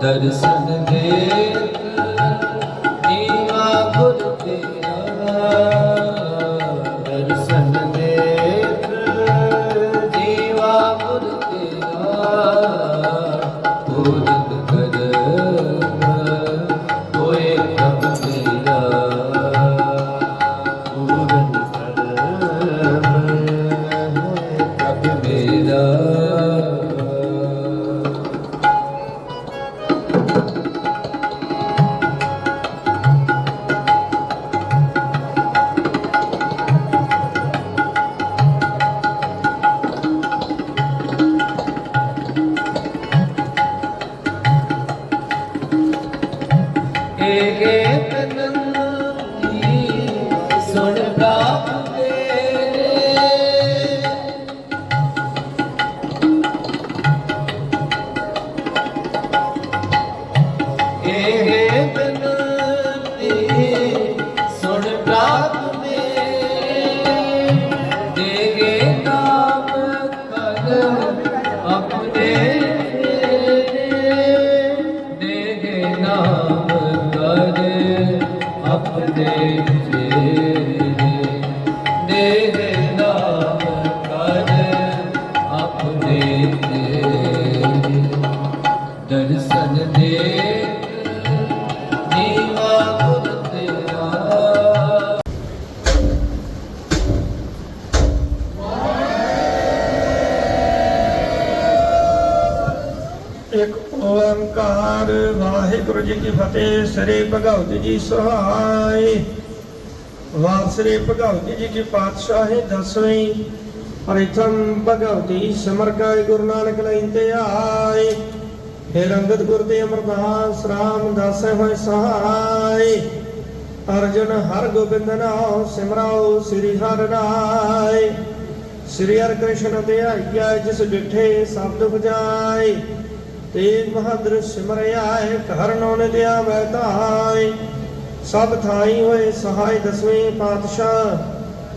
ਦਰਸ਼ਨ ਦੇ हे तन ਆਪਣੇ ਤੇਰੇ ਜੀ ਕੀ ਫਤਿਹ, ਸ੍ਰੀ ਭਗਵਤ ਜੀ ਸਹਾਈ ਵਾਹ ਭਗਵਤ ਜੀ ਕੀ ਪਾਤਸ਼ਾਹੀ ਦਸਵੀਂ। ਪ੍ਰਥਮ ਭਗਵਤੀ ਸਿਮਰ ਗੁਰੂ ਨਾਨਕ ਲੈਂਦੇ ਆਏ। ਫਿਰ ਅੰਗਦ ਗੁਰ ਤੇ ਅਮਰਦਾਸ ਰਾਮ ਦਾਸੇ ਹੋਏ ਸਹਾਈ ਅਰਜਨ ਹਰ ਗੋਬਿੰਦ ਨਾਮ ਸਿਮਰਾਓ ਸ੍ਰੀ ਹਰਿ ਰਾਏ ਸ੍ਰੀ ਹਰਿ ਕ੍ਰਿਸ਼ਨ ਤੇ ਆਇਆ ਜਿਸ ਡਿਠੇ ਸ਼ਬਦ ਬੁਝਾਏ ਤੇਗ ਬਹਾਦਰ ਸਿਮਰਿਆ ਘਰ ਨੌਨ ਦਿਆ ਵੈਤਾਈ ਸਭ ਥਾਈ ਹੋਏ ਸਹਾਈ ਦਸਵੇਂ ਪਾਤਸ਼ਾਹ,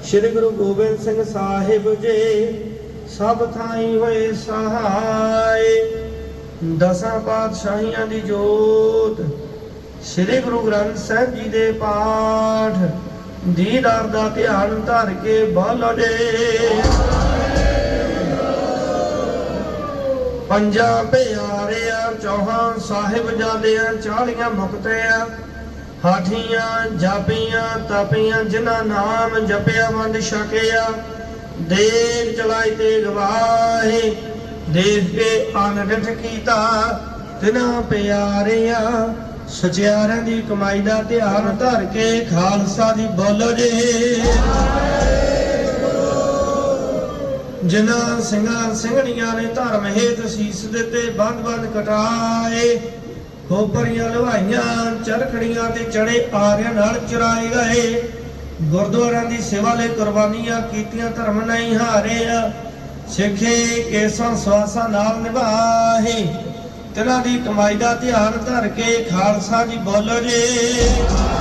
ਸ੍ਰੀ ਗੁਰੂ ਗੋਬਿੰਦ ਸਿੰਘ ਸਾਹਿਬ ਜੀ। ਸਭ ਥਾਈ ਹੋਏ ਸਹਾਇ ਦਸਾਂ ਪਾਤਸ਼ਾਹੀਆਂ ਦੀ ਜੋਤ। ਸ੍ਰੀ ਗੁਰੂ ਗ੍ਰੰਥ ਸਾਹਿਬ ਜੀ ਦੇ ਪਾਠ, ਦੀਦਾਰ ਦਾ ਧਿਆਨ ਧਰ ਕੇ ਬੋਲੋ ਜੀ ਪੰਜਾਂ ਪਿਆਰਿਆਂ, ਚੌਹਾਂ ਸਾਹਿਬ ਜਾਦਿਆਂ, ਚਾਲੀਆਂ ਮੁਕਤਿਆਂ ਹਾਠੀਆਂ ਜਾਪੀਆਂ, ਤਪੀਆਂ, ਜਿਨ੍ਹਾਂ ਨਾਮ ਜਪਿਆ ਵੰਡ ਛਕਿਆ। ਦੇਖ ਚਲਾਈ ਤੇ ਗਵਾਹੇ, ਦੇਖ ਕੇ ਅਨਗਠ ਕੀਤਾ। ਤਿਨਾਂ ਪਿਆਰਿਆਂ, ਸਚਿਆਰਿਆਂ ਦੀ ਕਮਾਈ ਦਾ ਧਿਆਨ ਧਰ ਕੇ ਖਾਲਸਾ ਦੀ ਬੋਲੋ ਜੀ। ਜਿਨ੍ਹਾਂ ਸਿੰਘਾਂ ਸਿੰਘਣੀਆਂ ਨੇ ਧਰਮ ਹੇਤ ਸੀਸ ਦਿੱਤੇ, ਬੰਦ ਬੰਦ ਕਟਾਏ। ਖੋਪਰੀਆਂ ਲਵਾਈਆਂ, ਚਰਖੜੀਆਂ ਤੇ ਚੜੇ ਆਰਿਆਂ ਨਾਲ ਚਰਾਏ ਗਏ। ਗੁਰਦੁਆਰਿਆਂ ਦੀ ਸੇਵਾ ਲਈ ਕੁਰਬਾਨੀਆਂ ਕੀਤੀਆਂ, ਧਰਮ ਨਹੀਂ ਹਾਰੇ ਸਿੱਖੇ ਕੇਸਾਂ ਸਵਾਸਾਂ ਨਾਲ ਨਿਭਾਹੇ ਤਿਨਾਂ ਦੀ ਕਮਾਈ ਦਾ ਧਿਆਨ ਧਰ ਕੇ ਖਾਲਸਾ ਜੀ ਬੋਲੋ ਜੀ।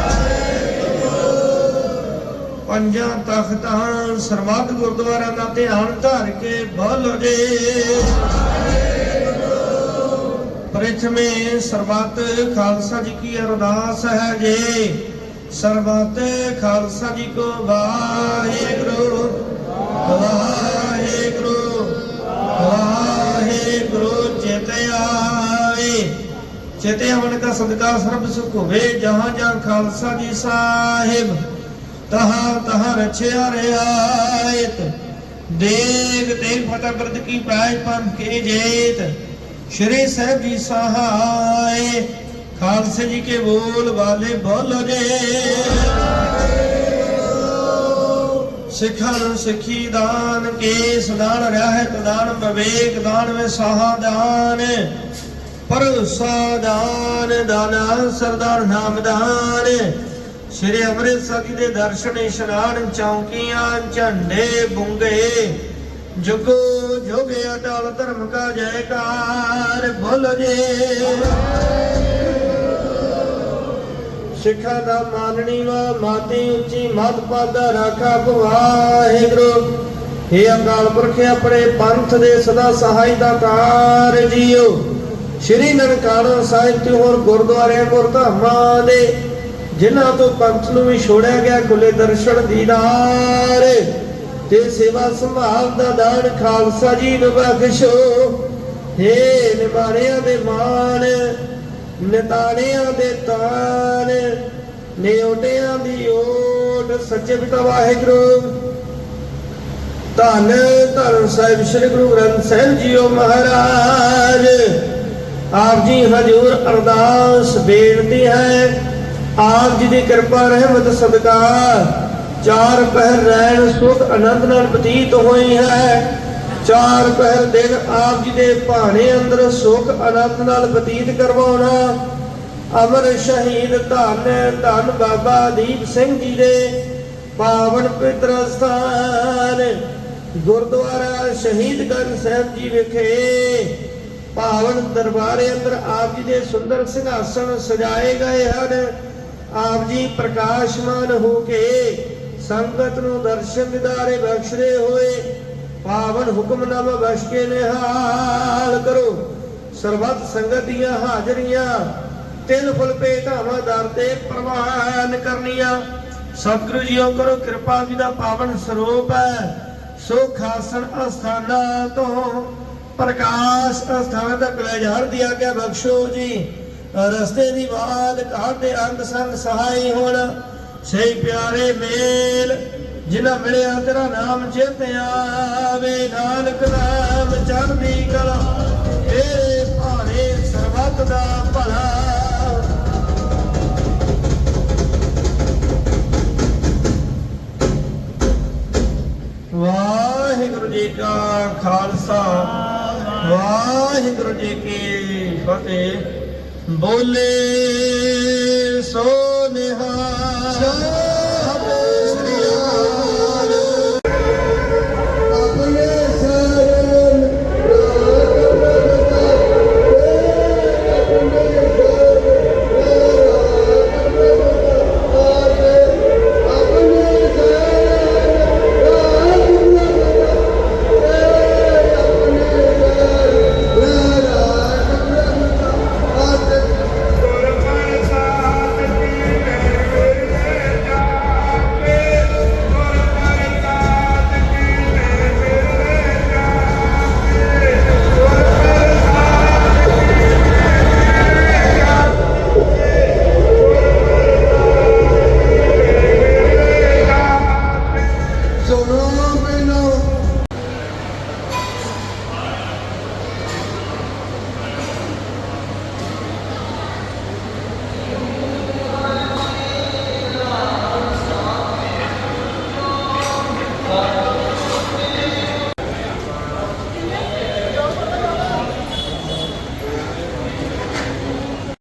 ਪੰਜਾਂ ਤਖਤਾਂ ਸਰਬੱਤ ਗੁਰਦੁਆਰਿਆਂ ਦਾ ਧਿਆਨ ਧਰ ਕੇ ਬੋਲੋ ਜੀ। ਪ੍ਰਥਮੇ ਸਰਬੱਤ ਖਾਲਸਾ ਜੀ ਕੀ ਅਰਦਾਸ ਹੈ ਜੀ। ਸਰਬੱਤ ਖਾਲਸਾ ਜੀ ਕੋ ਵਾਹਿਗੁਰੂ ਵਾਹਿਗੁਰੂ ਵਾਹਿਗੁਰੂ ਚੇਤੇ ਆਏ ਚੇਤੇ ਆਵਣ ਦਾ ਸਦਕਾ ਸਰਬ ਸੁਖ ਹੋਵੇ, ਜਹਾਂ ਜਹਾਂ ਖਾਲਸਾ ਜੀ ਸਾਹਿਬ। ਤਹਾਂ ਤਹਾਂ ਰਛਿਆ ਰਿਆਇਤ ਦੇਗ ਤੇ ਫਤਿਹ ਬਰਦ ਕੀ ਪਾਇ ਪੰਥ ਕੇ ਜੇਤ। ਸ਼੍ਰੀ ਸਾਹਿਬ ਜੀ ਸਹਾਏ, ਖਾਲਸੇ ਜੀ ਕੇ ਬੋਲ ਵਾਲੇ ਬੋਲੋ ਜੇ। ਸਿੱਖਾਂ ਸਿੱਖੀ ਦਾਨ ਕੇਸ ਦਾਨ ਰਹਿਤ ਦਾਨ ਵਿਵੇਕ ਦਾਨ ਵਿਸਾਹਾ ਦਾਨ। ਭਰੋਸਾ ਦਾਨ ਦਾਨਾ ਸਰਦਾਰ ਨਾਮ ਦਾਨ ਸ਼੍ਰੀ ਅੰਮ੍ਰਿਤਸਰ ਜੀ ਦੇ ਦਰਸ਼ਨ ਇਸ਼ਨਾਨ ਚੌਕੀਆਂ, ਝੰਡੇ ਬੁੰਗੇ। ਜੁਗੋ ਜੋਗੇ ਅਟਲ ਧਰਮ ਕਾ ਜੈਕਾਰ ਬੋਲੋ ਜੀ। ਸਿੱਖਾਂ ਦਾ ਮਾਨਣੀ ਵਾ, ਮਾਤੀ ਉੱਚੀ ਮਤ ਪਦ ਰਾਖਾ ਵਾਹਿਗੁਰੂ हे ਅਕਾਲ ਪੁਰਖ, ਆਪਣੇ ਪੰਥ ਦੇ ਸਦਾ ਸਹਾਈ ਦਾ ਕਾਰ ਜੀਓ। ਸ਼੍ਰੀ ਨਨਕਾਣਾ ਸਾਹਿਬ ਤੇ ਹੋਰ ਗੁਰਦੁਆਰੇ ਗੁਰਧਾਮਾਂ ਦੇ ਜਿਨ੍ਹਾਂ ਤੋਂ ਪੰਥ ਨੂੰ ਵੀ ਛੋੜਿਆ ਗਿਆ ਖੁੱਲੇ ਦਰਸ਼ਨ ਦੀਦਾਰ ਤੇ ਸੇਵਾ ਸੰਭਾਲ ਦਾ ਦਾਨ ਖਾਲਸਾ ਜੀ ਨੂੰ ਬਖਸ਼ੋ। ਹੇ ਨਿਮਾਣਿਆਂ ਦੇ ਮਾਣ ਨਿਤਾਣਿਆਂ ਦੇ ਤਾਨ ਨਿਉਟਿਆਂ ਦੀ ਓਟ ਸੱਚੇ ਪਿਤਾ ਵਾਹਿਗੁਰੂ। ਧੰਨ ਧੰਨ ਸਾਹਿਬ ਸ੍ਰੀ ਗੁਰੂ ਗ੍ਰੰਥ ਸਾਹਿਬ ਜੀਓ ਮਹਾਰਾਜ। ਆਪ ਜੀ ਹਜੂਰ ਅਰਦਾਸ ਬੇਨਤੀ ਹੈ ਆਪ ਜੀ ਦੀ ਕਿਰਪਾ ਰਹਿਮਤ ਸਦਕਾ। ਚਾਰ ਪਹਿਰ ਰਹਿਣ ਸੁਖ ਆਨੰਦ ਨਾਲ ਬਤੀਤ ਹੋਈ ਹੈ। ਚਾਰ ਪਹਿਰ ਦਿਨ ਆਪ ਜੀ ਦੇ ਭਾਣੇ ਅੰਦਰ ਸੁਖ ਆਨੰਦ ਨਾਲ ਬਤੀਤ ਕਰਵਾਉਣਾ। ਅਮਰ ਸ਼ਹੀਦ ਧੰਨ ਧੰਨ ਬਾਬਾ ਦੀਪ ਸਿੰਘ ਜੀ ਦੇ ਪਾਵਨ ਪਵਿੱਤਰ ਸਥਾਨ। ਗੁਰਦੁਆਰਾ ਸ਼ਹੀਦ ਗੰਜ ਸਾਹਿਬ ਜੀ ਵਿਖੇ ਪਾਵਨ ਦਰਬਾਰੇ ਅੰਦਰ ਆਪ ਜੀ ਦੇ ਸੁੰਦਰ ਸਿੰਘਾਸਣ ਸਜਾਏ ਗਏ ਹਨ। ਆਪ ਜੀ ਪ੍ਰਕਾਸ਼ਮਾਨ ਹੋ ਕੇ ਸੰਗਤ ਨੂੰ ਦਰਸ਼ਨ ਦਿਦਾਰੇ ਬਖਸ਼ਦੇ ਹੋਏ ਪਾਵਨ ਹੁਕਮਨਾਮਾ ਬਖਸ਼ ਕੇ ਨਿਹਾਲ ਕਰੋ। ਸਰਬੱਤ ਸੰਗਤ ਦੀਆਂ ਹਾਜ਼ਰੀਆਂ ਤਿਲ ਫੁੱਲ ਭੇਟਾਵਾਂ ਦਰ ਤੇ ਪ੍ਰਵਾਨ ਕਰਨੀਆਂ। ਸਤਿਗੁਰੂ ਜੀਓ ਕਰੋ ਕਿਰਪਾ ਜੀ ਦਾ ਪਾਵਨ ਸਰੂਪ ਹੈ। ਸੋ ਖਾਸਣ ਅਸਥਾਨਾਂ ਤੋਂ ਪ੍ਰਕਾਸ਼ ਅਸਥਾਨ ਤੱਕ ਲੈ ਜਾਣ ਦੀ ਆਗਿਆ ਬਖਸ਼ੋ ਜੀ। ਰਸਤੇ ਦੀ ਬਾਤ ਘਾਟ ਅੰਗ ਸੰਗ ਸਹਾਈ ਹੋਣ। ਸਹੀ ਪਿਆਰੇ ਮੇਲ, ਜਿਨ੍ਹਾਂ ਮਿਲਿਆ ਤੇਰਾ ਨਾਮ ਚਿਤ ਆਵੇ। ਨਾਨਕ ਨਾਮ ਚੜ੍ਹਦੀ ਕਲਾ, ਤੇਰੇ ਭਾਣੇ ਸਰਬੱਤ ਦਾ ਭਲਾ। ਵਾਹਿਗੁਰੂ ਜੀ ਕਾ ਖਾਲਸਾ, ਵਾਹਿਗੁਰੂ ਜੀ ਕੀ ਫਤਿਹ। ਬੋਲੇ ਸੋ ਨਿਹਾਲ